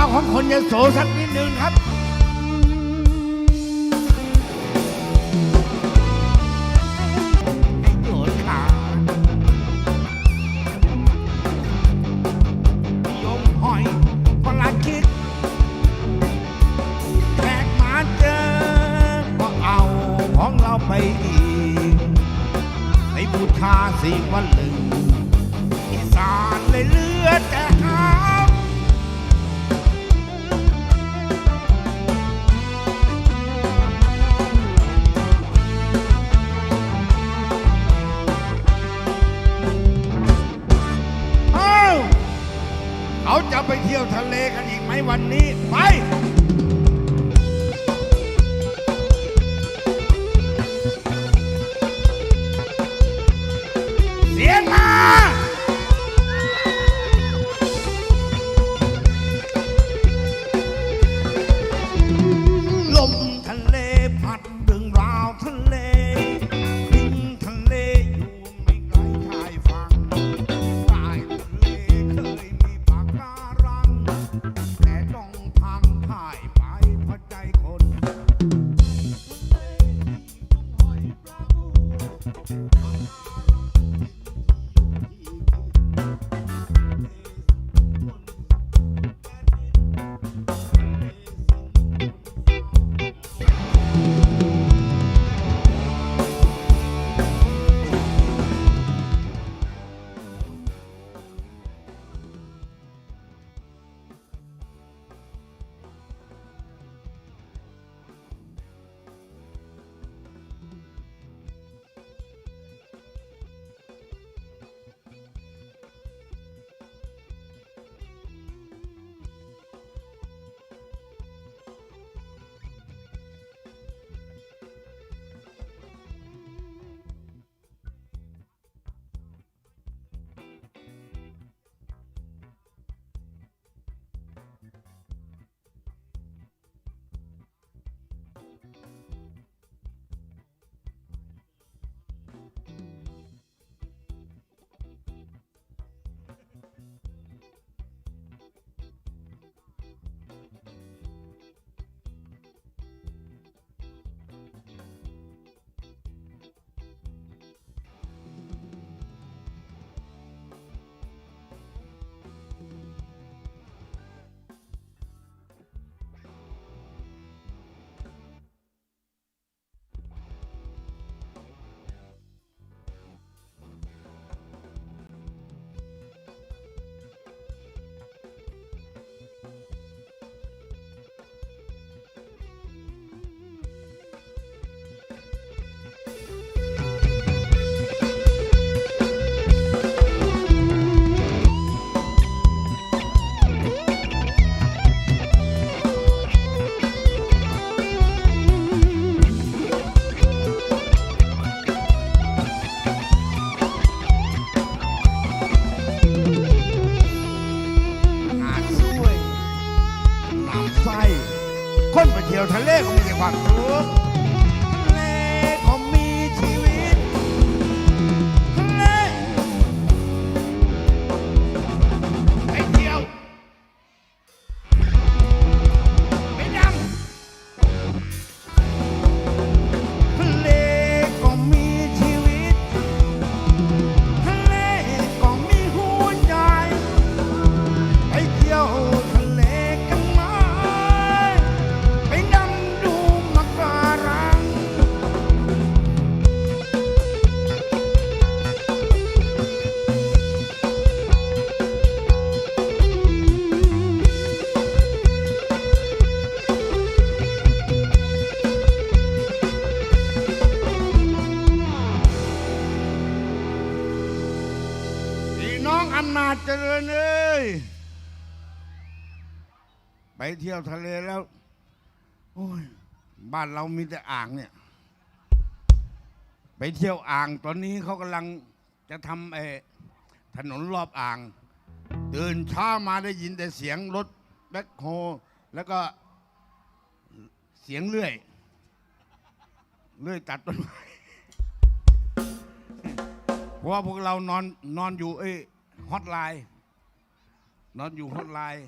าวของคนยโสสักนิดนึงครับให้โจทย์ขายมหอยคนละคิดแขกมาเจอก็เอาของเราไปอีกในบูชาสิ่งวันหนึ่ง คนไปเที่ยวทะเลก็มีแต่ความสุข องอำนาจเจริญเอ้ยไปเที่ยวทะเลแล้ว โอ้ย บ้านเรามีแต่อ่างเนี่ย ไปเที่ยวอ่างตอนนี้เขากำลังจะทำไอ้ถนนรอบอ่าง ตื่นเช้ามาได้ยินแต่เสียงรถแบ็คโฮแล้วก็เสียงเลื่อย เลื่อยตัดต้นไม้เพราะว่าพวกเรานอนนอนอยู่เอ้ ฮอตไลน์นอนอยู่ฮอตไลน์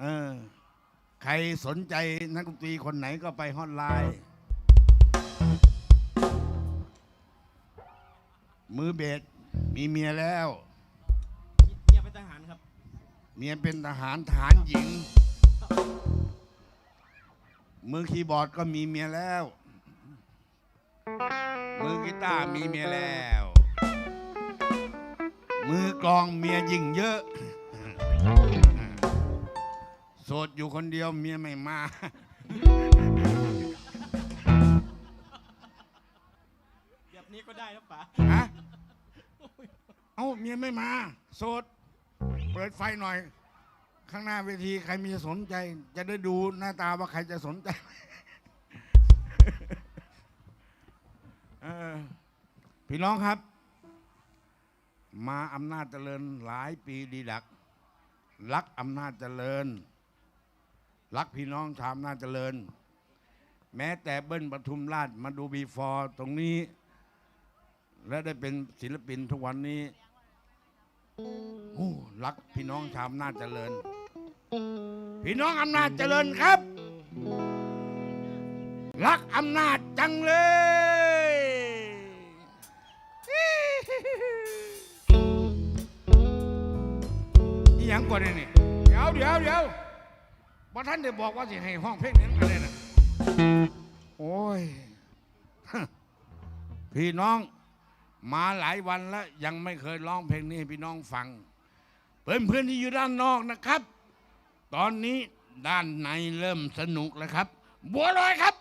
เออใครสนใจนักดนตรีคนไหนก็ไปฮอตไลน์มือเบสมีเมียแล้ว เมียเป็นทหารครับ เมียเป็นทหารทหารหญิง มือคีย์บอร์ดก็มีเมียแล้ว มือกีตาร์มีเมียแล้ว มือกลองเมียยิ่งเยอะ โสดอยู่คนเดียวเมียไม่มา แบบนี้ก็ได้นะป๋าฮะ เอ้าเมียไม่มา โสด เปิดไฟหน่อย ข้างหน้าเวทีใครมีสนใจ จะได้ดูหน้าตาว่าใครจะสนใจเออพี่น้องครับ มาอำนาจเจริญหลายปีดีดัก รักอำนาจเจริญ รักพี่น้องชาวอำนาจเจริญ แม้แต่เบิ้ลปทุมราชมาดูบีฟอร์ตรงนี้ และได้เป็นศิลปินทุกวันนี้รักพี่น้องชาวอำนาจเจริญ พี่น้องอำนาจเจริญครับ รักอำนาจจังเลย ก่อนนี่นี่เดี๋ยวเดี๋ยวเดี๋ยวบ่ท่านได้บอกว่าสิให้ห้องเพลงนี้อะไรนะโอ้ย พี่น้อง มาหลายวันแล้ว ยังไม่เคยร้องเพลงนี้ให้พี่น้องฟัง เพื่อนเพื่อนที่อยู่ด้านนอกนะครับ ตอนนี้ด้านในเริ่มสนุกแล้วครับ บัวลอยครับ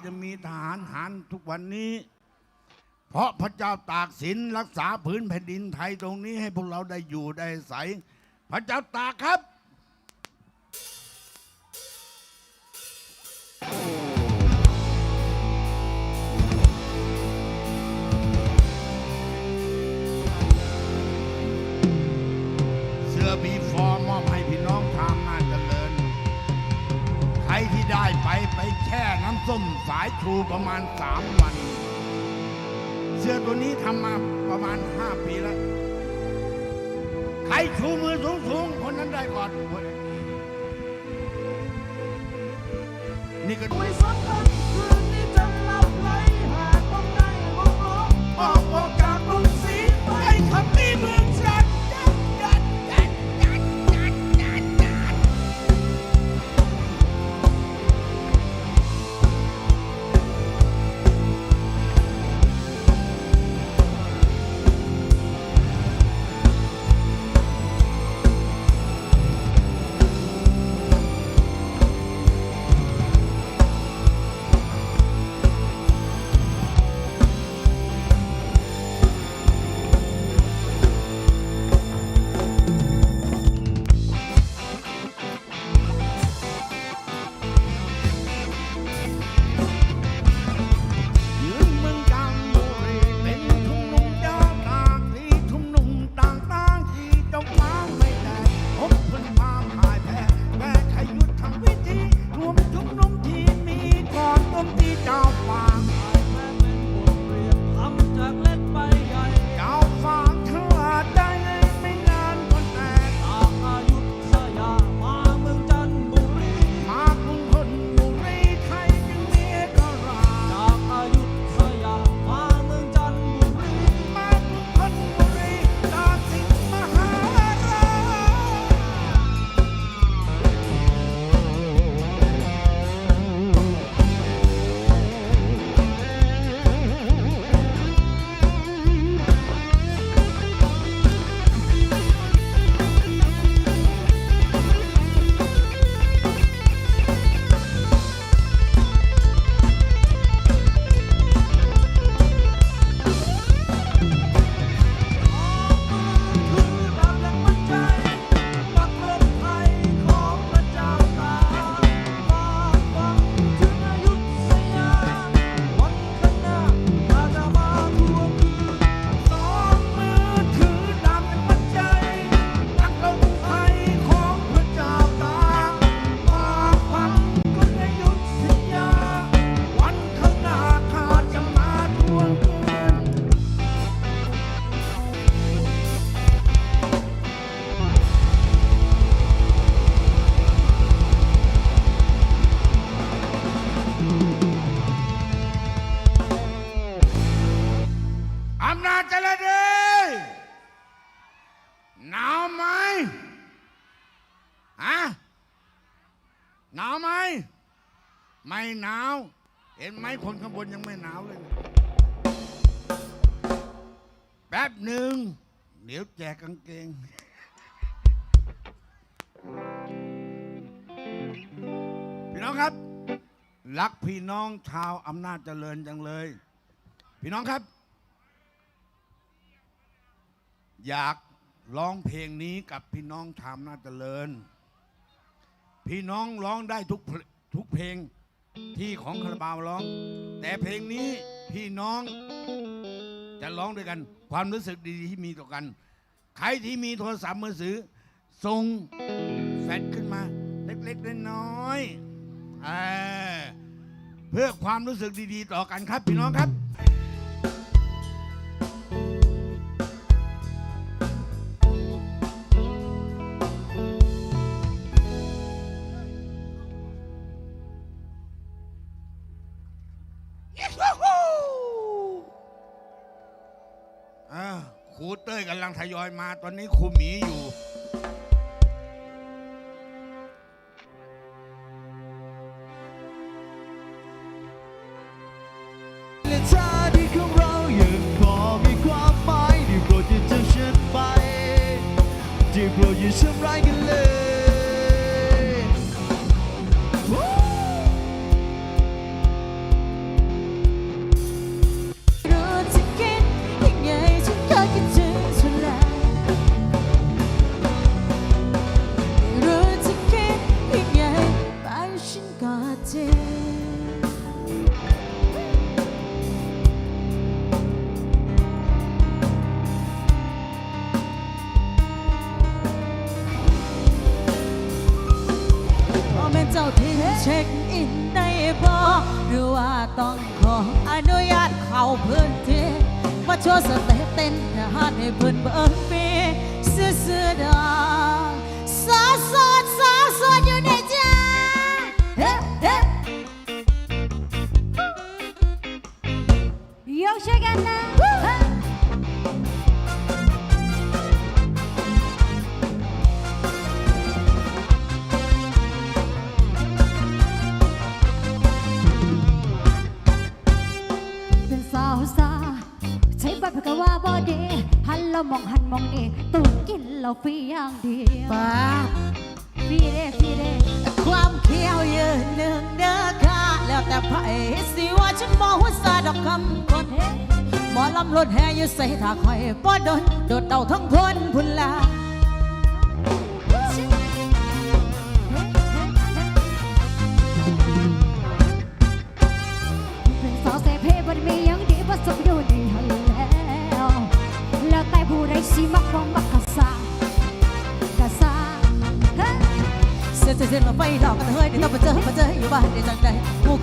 ที่จะมีทหารหารทุกวันนี้ เพราะพระเจ้าตากสินรักษาพื้นแผ่นดินไทยตรงนี้ให้พวกเราได้อยู่ได้ใสพระเจ้าตากครับ ส้มสายชูประมาณสามวัน เสื้อตัวนี้ทำมาประมาณห้าปีแล้ว ใครชูมือสูงสูงๆคนนั้นได้ก่อนเว้ยนี่ก็ไม่สำคัญ เห็นไหมคนข้างบนยังไม่หนาวเลยแป๊บหนึ่งเดี๋ยวแจกกางเกง พี่น้องครับ รักพี่น้องชาวอำนาจเจริญจังเลย พี่น้องครับ อยากร้องเพลงนี้กับพี่น้องชาวอำนาจเจริญ พี่น้องร้องได้ทุกทุกเพลง ที่ของคาราบาวร้อง แต่เพลงนี้พี่น้องจะร้องด้วยกัน ความรู้สึกดีๆที่มีต่อกัน ใครที่มีโทรศัพท์มือถือส่งแฟลชขึ้นมา เล็กๆน้อยๆเออเพื่อความรู้สึกดีๆต่อกันครับพี่น้องครับางทยอยมาตอนนี้ครูหมีอยู่ และท่าที่ของเรายังพอมีความหมายได้โปรดอย่าจากฉันไปได้โปรดอย่าทำร้ายกันเลย มองหันมองนี่ตูดกินเราฟรีอย่างเดียวป้าฟรีเด้ฟรีเด้ความเขี้ยวยืนหนึ่งเด้อค่ะแล้วแต่ไผสิว่าฉันบอกว่าซาดอกคำคนหมอลำรถแห่อยู่ใส่ถ้าคอยป้อดนโดดเต่าทั้งคนพุ่นลา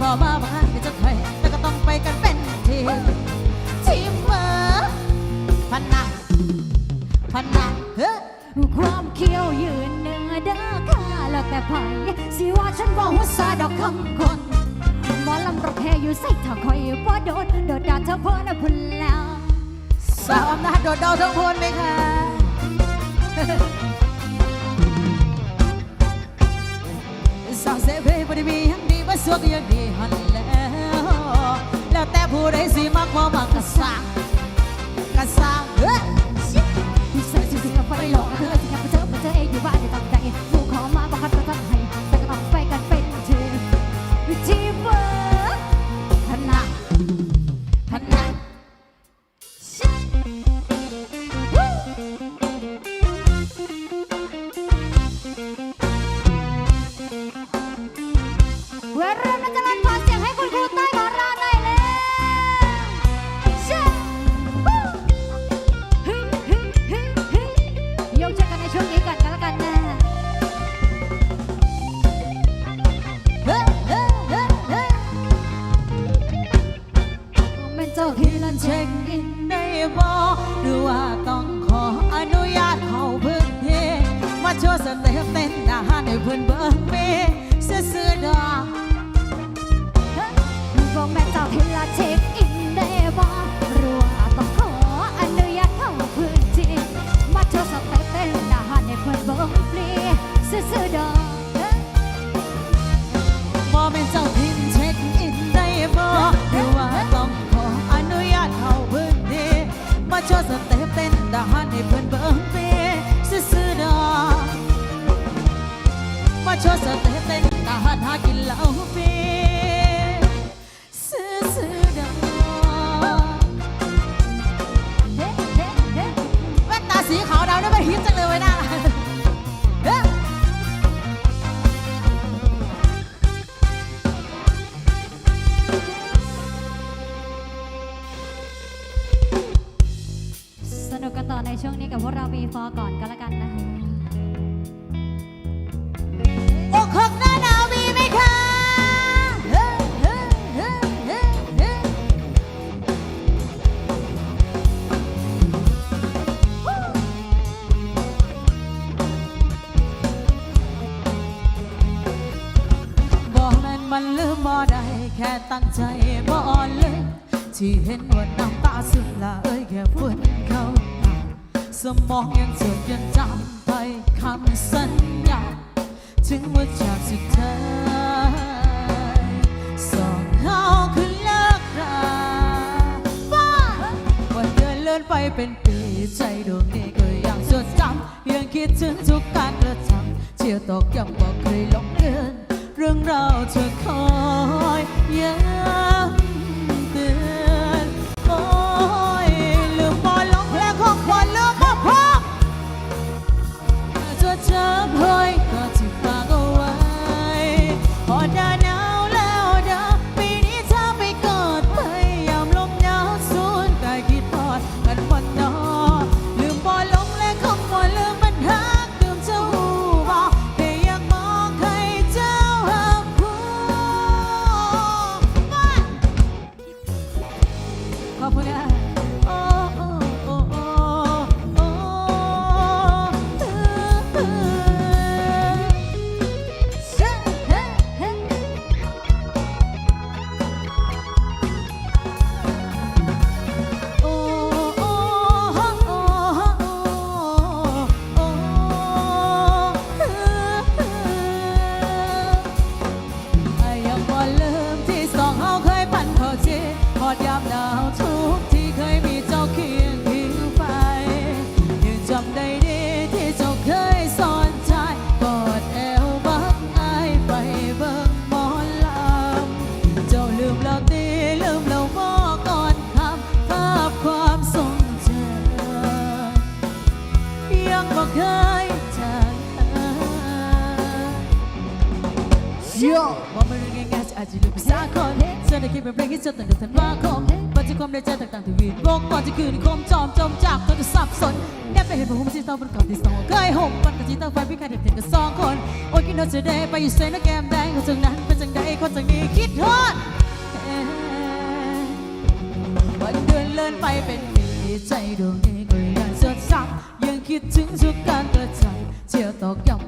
ผู้ขอมาบางอันเดี๋ยวจะถอยแต่ก็ต้องไปกันเป็นทีมทีมเมอร์พันหนักพันหนักเฮ้ความเขี้ยวยืนเนื้อเด้อค่ะแล้วแต่ไผสิว่าฉันบอกว่าซาดอกคำคนหมอลำรถแห่อยู่ใส่ถ้าคอยบ่โดนโดดดาเธอพ้นพุ่นแล้วสาวอำนาจโดดดาวเธอพ้นไหมคะสาวเสเพบ่ได้มีหยังดี มาสวกยังดีหันแล้ว แล้วแต่ผู้ใดสิมักบ่มักก็สร้างก็สร้างเฮ้ยใส่สิ่งที่ไปหลอกเธอันลืมบ่ได้แค่ตั้งใจบ่เลย ที่เห็นว่าน้ำตาซึมละเอ้ยแค่พุ่เข้าสมองยังจดยังจำไปคำสัญญาถึงว่าจากสุดท้ายสองเฮาคือเลิกราวันเดินเลื่อนไปเป็นปีใจดวงนี้ก็ยังจดจำยังคิดถึงทุกการกระทำเชี่ยตอกยังบอกเคยหลงเลือน เรื่องราวจะคอยยาว คืนคมจอมจมจากเธอจะสับสนแนบไปเห็นผมสีเทาบนกอบที่สองเคยหกปันกับจีเตาไฟพี่ใครเด็กๆกับสองคน โอ้ยกินเอาเสได้ไปอยู่เซนแกมแดงคนจังนั้นเป็นจังใดคนจังนี้คิดทอดวันเดือนเลื่อนไปเป็นปีใจดวงนี้ก็ยังจดจำยังคิดถึงทุกการกระใจเชี่ยตอกย้ำ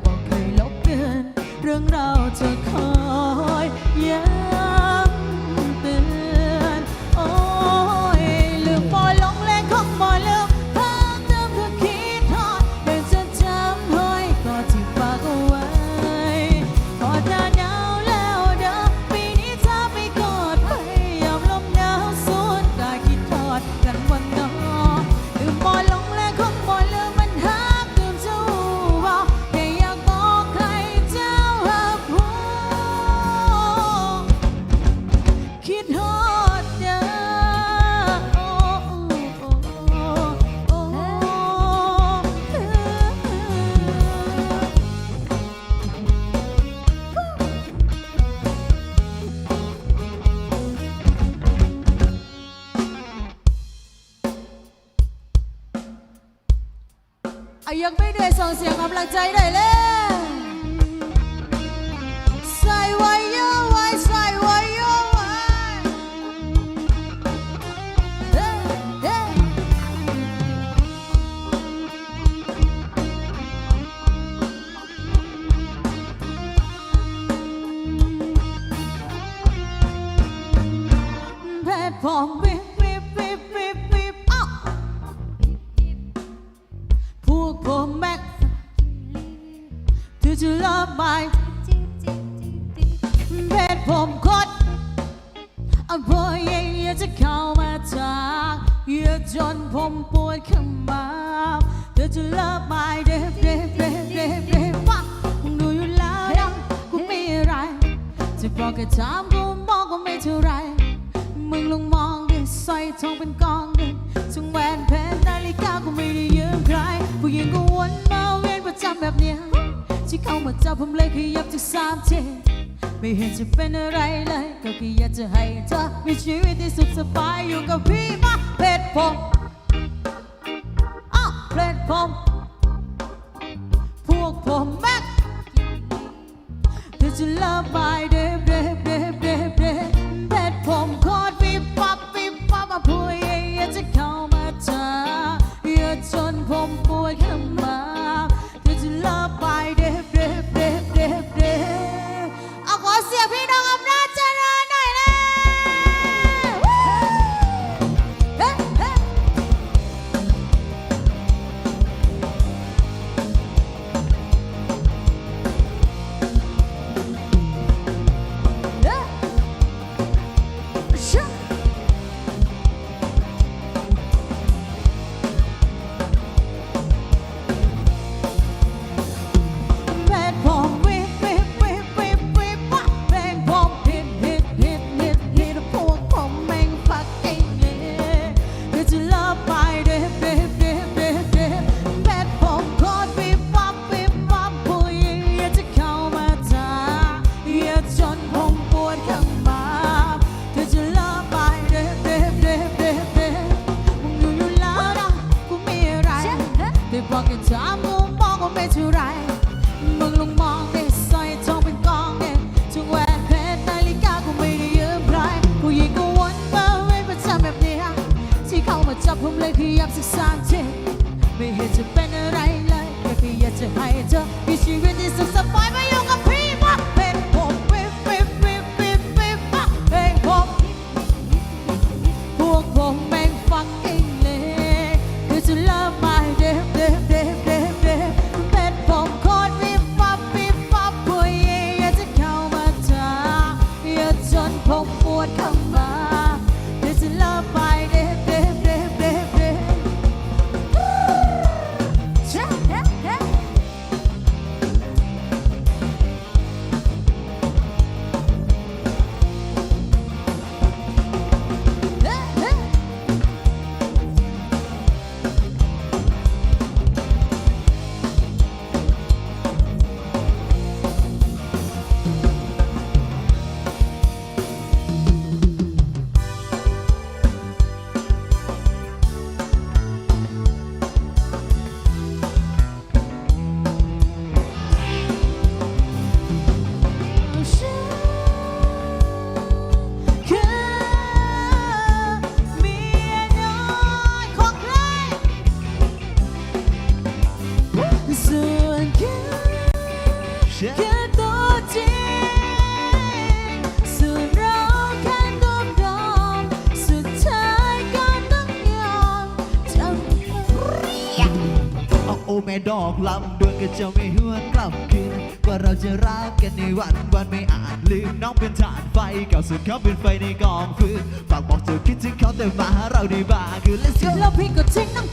aire ดิถึงแหวนเพชรนาฬิกาก็ไม่ได้ยืมใคร ผู้หญิงก็วนมาเวียนประจำแบบเนี้ยที่เข้ามาจับผมเลยขยับจากสามเทไม่เห็นจะเป็นอะไรเลย ก็แค่อยากจะให้เธอมีชีวิตที่สุขสบายอยู่กับพี่มาเพชรผมอ้าวเพชรผมพวกผมแม็กเธอจะ ผมเลยขยับสักสาเธอไม่เห็นจะเป็นอะไรเลยแค่อยากจะให้เธอมีชีวิตที่สุขสบาย อกลำดวนก็จะไม่หวนกลับคืนว่าเราจะรักกันในวันวันไม่อาจลืมน้องเป็นฐานไฟเก่าสุดเขาเป็นไฟในกองฟืนฝากบอกเธอคิดถึงเขาแต่มาหาเราดีบ้าคือ let's go แล้วพี่ก็ทิ้งน้อ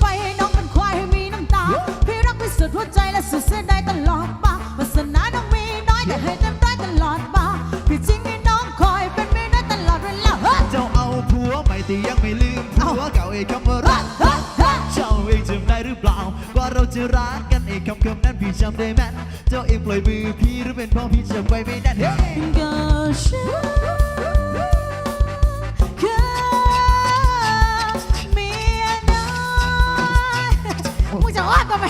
คำคำนั้นพี่จำได้แม่นเจ้าเองปล่อยมือพี่หรือเป็นเพราะพี่จำไว้ไม่ได้ Hey! ก็ฉันคือเมียน้อยมึงจะว่าทำไม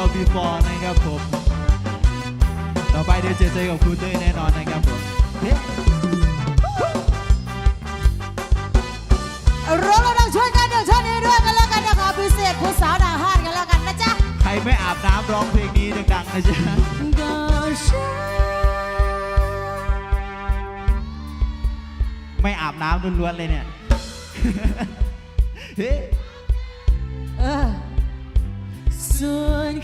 นะครับผมกับพวกเรา before นะครับผม ต่อไปเดี๋ยวเจอเจอกับคุณเต้ยแน่นอนนะครับผมเฮ้เราเราต้องช่วยกันเดี๋ยวช่วยนี้ด้วยกันแล้วกันนะคะพิเศษผู้สาวหน้าห้านกันแล้วกันนะจ๊ะ ใครไม่อาบน้ำร้องเพลงนี้ดังๆนะจ๊ะก็ฉันไม่อาบน้ำล้วนๆเลยเนี่ยเฮ้เออส่วน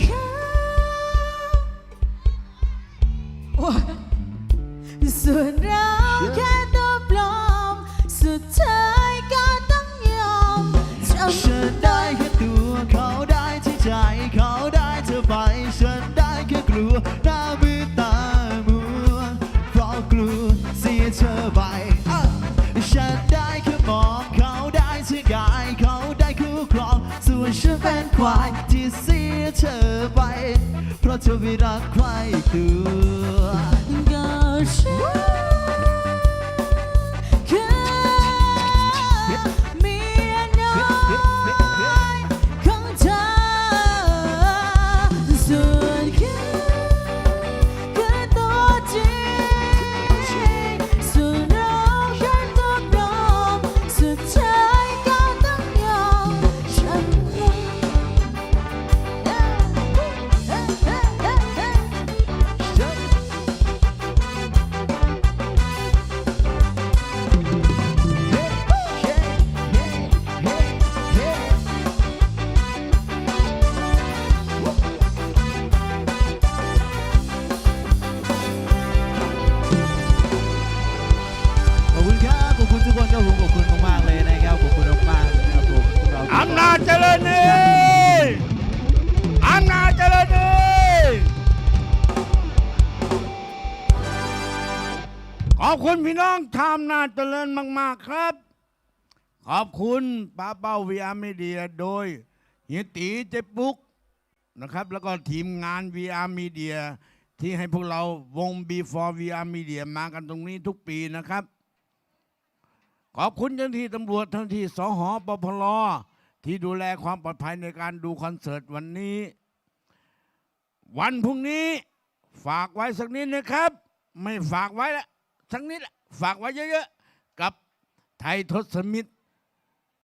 ควายที่เสียเธอไป เพราะเธอไม่รักใครตัวก็ฉัน อบคุณพี่น้องทำนาจเจริญมาก ๆ ครับ ขอบคุณป้าเป้าวีอาร์มีเดียโดยเฮียตีเจ๊ปุ๊กนะครับ แล้วก็ทีมงาน VR Media ที่ให้พวกเราวง B4 VR Media มากันตรงนี้ทุกปีนะครับ ขอบคุณเจ้าหน้าที่ตำรวจเจ้านที่สหปพลที่ดูแลความปลอดภัยในการดูคอนเสิร์ตวันนี้ วันพรุ่งนี้ฝากไว้สักนิดนะครับ ไม่ฝากไว้และ สักนิดละฝากไว้เยอะๆกับไทยทศมิตร